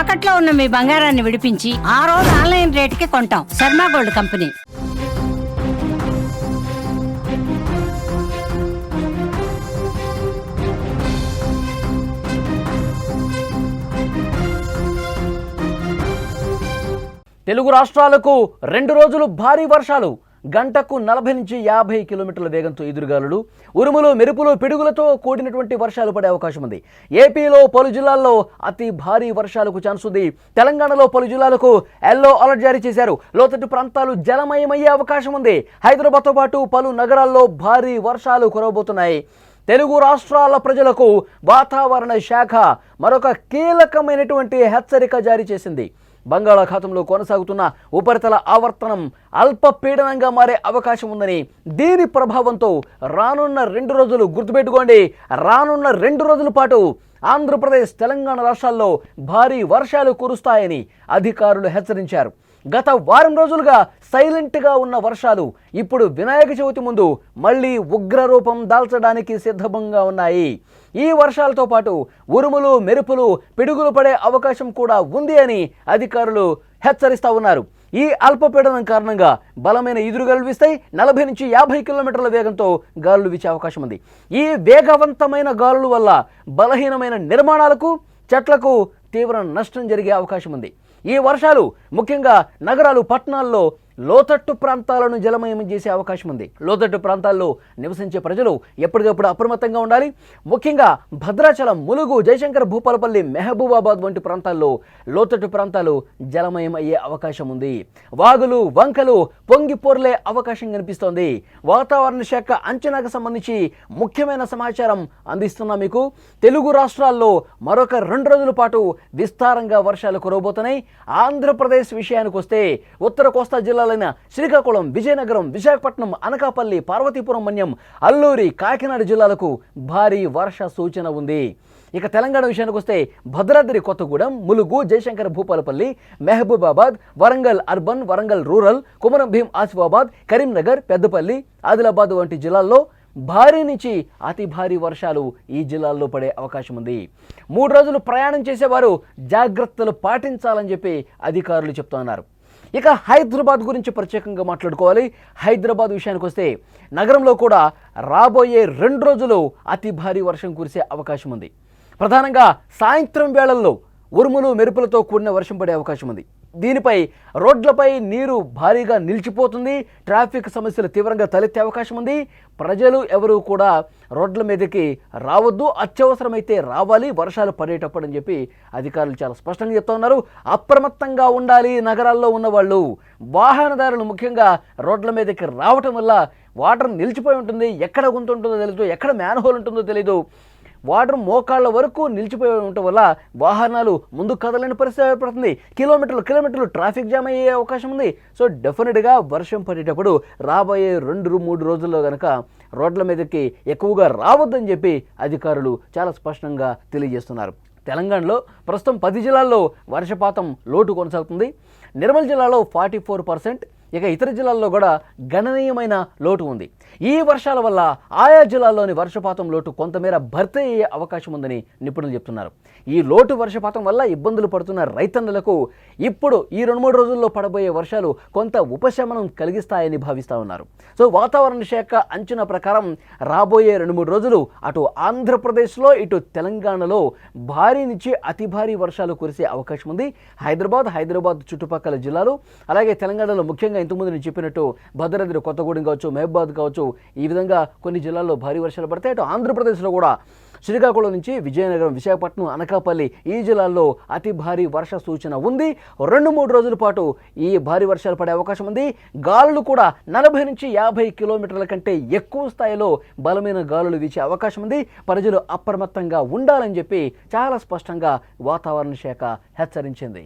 తాకట్లో ఉన్న మీ బంగారాన్ని విడిపించి ఆ రోజు ఆన్లైన్ రేటుకి కొంటాం. Sharma gold company. తెలుగు రాష్ట్రాలకు రెండు రోజులు భారీ వర్షాలు. గంటకు నలభై నుంచి యాభై కిలోమీటర్ల వేగంతో ఎదురుగాలులు ఉరుములు మెరుపులు పిడుగులతో కూడినటువంటి వర్షాలు పడే అవకాశం ఉంది. ఏపీలో పలు జిల్లాల్లో అతి భారీ వర్షాలకు ఛాన్స్ ఉంది. తెలంగాణలో పలు జిల్లాలకు ఎల్లో అలర్ట్ జారీ చేశారు. లోతట్టు ప్రాంతాలు జలమయమయ్యే అవకాశం ఉంది. హైదరాబాద్తో పాటు పలు నగరాల్లో భారీ వర్షాలు కురవబోతున్నాయి. తెలుగు రాష్ట్రాల ప్రజలకు వాతావరణ శాఖ మరొక కీలకమైనటువంటి హెచ్చరిక జారీ చేసింది. బంగాళాఖాతంలో కొనసాగుతున్న ఉపరితల ఆవర్తనం అల్పపీడనంగా మారే అవకాశం ఉందని దీని ప్రభావంతో రానున్న రెండు రోజులు గుర్తుపెట్టుకోండి. రానున్న రెండు రోజుల పాటు ఆంధ్రప్రదేశ్ తెలంగాణ రాష్ట్రాల్లో భారీ వర్షాలు కురుస్తాయని అధికారులు హెచ్చరించారు. గత వారం రోజులుగా సైలెంట్గా ఉన్న వర్షాలు ఇప్పుడు వినాయక చవితి ముందు మళ్ళీ ఉగ్రరూపం దాల్చడానికి సిద్ధంగా ఉన్నాయి. ఈ వర్షాలతో పాటు ఉరుములు మెరుపులు పిడుగులు పడే అవకాశం కూడా ఉంది అని అధికారులు హెచ్చరిస్తూ ఉన్నారు. ఈ అల్పపీడనం కారణంగా బలమైన ఎదురు గల్విస్తాయి నలభై నుంచి యాభై కిలోమీటర్ల వేగంతో గాలులు వీచే అవకాశం ఉంది. ఈ వేగవంతమైన గాలుల వల్ల బలహీనమైన నిర్మాణాలకు చెట్లకు తీవ్ర నష్టం జరిగే అవకాశం ఉంది ఈ వర్షాలు ముఖ్యంగా నగరాలు పట్టణాల్లో లోతట్టు ప్రాంతాలను జలమయం చేసే అవకాశం ఉంది. లోతట్టు ప్రాంతాల్లో నివసించే ప్రజలు ఎప్పటికప్పుడు అప్రమత్తంగా ఉండాలి. ముఖ్యంగా భద్రాచలం ములుగు జయశంకర్ భూపాలపల్లి మెహబూబాబాద్ వంటి ప్రాంతాల్లో లోతట్టు ప్రాంతాలు జలమయం అయ్యే అవకాశం ఉంది. వాగులు వంకలు పొంగి పొర్లే అవకాశం కనిపిస్తోంది. వాతావరణ శాఖ అంచనాకు సంబంధించి ముఖ్యమైన సమాచారం అందిస్తున్నా మీకు. తెలుగు రాష్ట్రాల్లో మరొక రెండు రోజుల పాటు విస్తారంగా వర్షాలు కురవబోతున్నాయి. ఆంధ్రప్రదేశ్ విషయానికి వస్తే ఉత్తర కోస్తా జిల్లాలైన శ్రీకాకుళం విజయనగరం విశాఖపట్నం అనకాపల్లి పార్వతీపురం మన్యం అల్లూరి కాకినాడ జిల్లాలకు భారీ వర్ష సూచన ఉంది. ఇక తెలంగాణ విషయానికి వస్తే భద్రాద్రి కొత్తగూడెం ములుగు జయశంకర్ భూపాలపల్లి మెహబూబాబాద్ వరంగల్ అర్బన్ వరంగల్ రూరల్ కుమరం భీం ఆసిఫాబాద్ కరీంనగర్ పెద్దపల్లి ఆదిలాబాద్ వంటి జిల్లాల్లో భారీ నుంచి అతి భారీ వర్షాలు ఈ జిల్లాల్లో పడే అవకాశం ఉంది. మూడు రోజులు ప్రయాణం చేసేవారు జాగ్రత్తలు పాటించాలని చెప్పి అధికారులు చెప్తున్నారు. ఇక హైదరాబాద్ గురించి ప్రత్యేకంగా మాట్లాడుకోవాలి. హైదరాబాద్ విషయానికి వస్తే నగరంలో కూడా రాబోయే రెండు రోజులు అతి భారీ వర్షం కురిసే అవకాశం ఉంది. ప్రధానంగా సాయంత్రం వేళల్లో ఉరుములు మెరుపులతో కూడిన వర్షం పడే అవకాశం ఉంది. దీనిపై రోడ్లపై నీరు భారీగా నిలిచిపోతుంది. ట్రాఫిక్ సమస్యలు తీవ్రంగా తలెత్తే అవకాశం ఉంది. ప్రజలు ఎవరు కూడా రోడ్ల మీదకి రావద్దు. అత్యవసరమైతే రావాలి. వర్షాలు పడేటప్పుడు అని చెప్పి అధికారులు చాలా స్పష్టంగా చెప్తా ఉన్నారు. అప్రమత్తంగా ఉండాలి నగరాల్లో ఉన్న వాళ్ళు వాహనదారులు ముఖ్యంగా రోడ్ల మీదకి రావటం వల్ల వాటర్ నిలిచిపోయి ఉంటుంది. ఎక్కడ గుంత ఉంటుందో తెలియదు ఎక్కడ మ్యాన్హోల్ ఉంటుందో తెలియదు వాటర్ మోకాళ్ళ వరకు నిలిచిపోయి ఉండటం వల్ల వాహనాలు ముందు కదలని పరిస్థితి ఏర్పడుతుంది. కిలోమీటర్లు కిలోమీటర్లు ట్రాఫిక్ జామ్ అయ్యే అవకాశం ఉంది. సో డెఫినెట్గా వర్షం పడేటప్పుడు రాబోయే రెండు మూడు రోజుల్లో కనుక రోడ్ల మీదకి ఎక్కువగా రావద్దని చెప్పి అధికారులు చాలా స్పష్టంగా తెలియజేస్తున్నారు. తెలంగాణలో ప్రస్తుతం పది జిల్లాల్లో వర్షపాతం లోటు కొనసాగుతుంది. నిర్మల్ జిల్లాలో ఫార్టీ ఫోర్ పర్సెంట్ ఇక ఇతర జిల్లాల్లో కూడా గణనీయమైన లోటు ఉంది. ఈ వర్షాల వల్ల ఆయా జిల్లాల్లోని వర్షపాతం లోటు కొంతమేర భర్తీ అయ్యే అవకాశం ఉందని నిపుణులు చెప్తున్నారు. ఈ లోటు వర్షపాతం వల్ల ఇబ్బందులు పడుతున్న రైతన్నులకు ఇప్పుడు ఈ రెండు మూడు రోజుల్లో పడబోయే వర్షాలు కొంత ఉపశమనం కలిగిస్తాయని భావిస్తూ ఉన్నారు. సో వాతావరణ శాఖ అంచనా ప్రకారం రాబోయే రెండు మూడు రోజులు అటు ఆంధ్రప్రదేశ్లో ఇటు తెలంగాణలో భారీ నుంచి అతి భారీ వర్షాలు కురిసే అవకాశం ఉంది. హైదరాబాద్ హైదరాబాద్ చుట్టుపక్కల జిల్లాలు అలాగే తెలంగాణలో ముఖ్యంగా ఇంతకుముందు నేను చెప్పినట్టు భద్రాద్రి కొత్తగూడెం కావచ్చు మహబాద్ కావచ్చు ఈ విధంగా కొన్ని జిల్లాల్లో భారీ వర్షాలు పడతాయి. అటు ఆంధ్రప్రదేశ్లో కూడా శ్రీకాకుళం నుంచి విజయనగరం విశాఖపట్నం అనకాపల్లి ఈ జిల్లాల్లో అతి భారీ వర్ష సూచన ఉంది. రెండు మూడు రోజుల పాటు ఈ భారీ వర్షాలు పడే అవకాశం ఉంది. గాలులు కూడా నలభై నుంచి యాభై కిలోమీటర్ల కంటే ఎక్కువ స్థాయిలో బలమైన గాలులు వీచే అవకాశం ఉంది. ప్రజలు అప్రమత్తంగా ఉండాలని చెప్పి చాలా స్పష్టంగా వాతావరణ శాఖ హెచ్చరించింది.